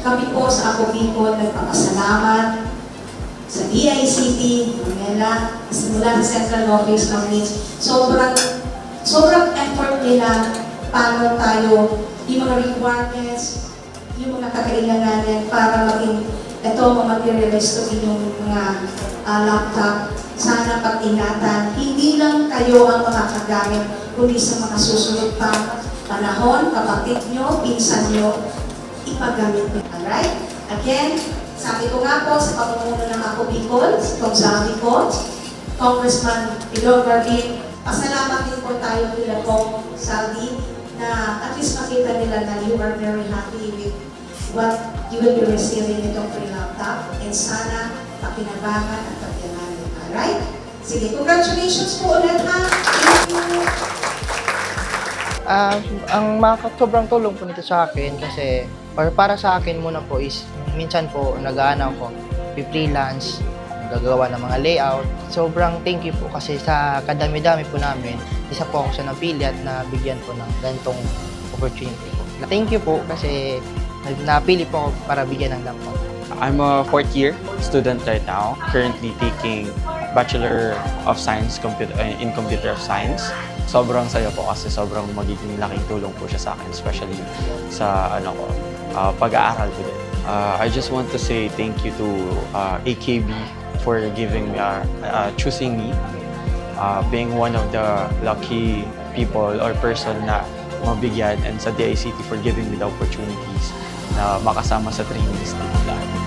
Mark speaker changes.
Speaker 1: sa Ako Bicol, nagpapasalamat sa DICT, Manila, mula sa Central Office ng NITS. Sobrang, sobrang effort nila paano tayo, yung mga requirements, yung mga kakailanganin para maging ito ma-materialize to inyong mga ah, laptop. Sana pag-ingatan, hindi lang kayo ang makakagamit, kundi sa mga susunod pa panahon, kapatid nyo, pinsan nyo, ipagamit nyo. Alright? Again, sabi ko nga po sa pamumuno ng Ako Bicol, itong sabi ko, Congressman Pilo Garbin, pasalamat din po tayo kila Kong Saldi na at least makita nila na you are very happy with what you will be receiving itong free laptop and sana pakinabangan at pagyanan. Alright? Sige, congratulations po ulit ha! Thank you!
Speaker 2: Ah, ang maka sobrang tulong po nito sa akin kasi or para sa akin muna po is minsan po nag-aano ako, freelance, gagawa ng mga layout. Sobrang thank you po kasi sa kadami-dami po namin, isa po ako sa napili at nabigyan po ng ganitong opportunity po. Thank you po kasi napili po ako para bigyan ng laptop.
Speaker 3: I'm a fourth year student right now, currently taking Bachelor of Science computer, in Computer Science. Sobrang saya po kasi sobrang magiging laking tulong po siya sa akin, especially sa ano ko, ah, pag-aaral ko din. Ah, I just want to say thank you to ah, AKB for giving me, ah, ah, choosing me, ah, being one of the lucky people or person na mabigyan and sa DICT for giving me the opportunities na makasama sa trainings na.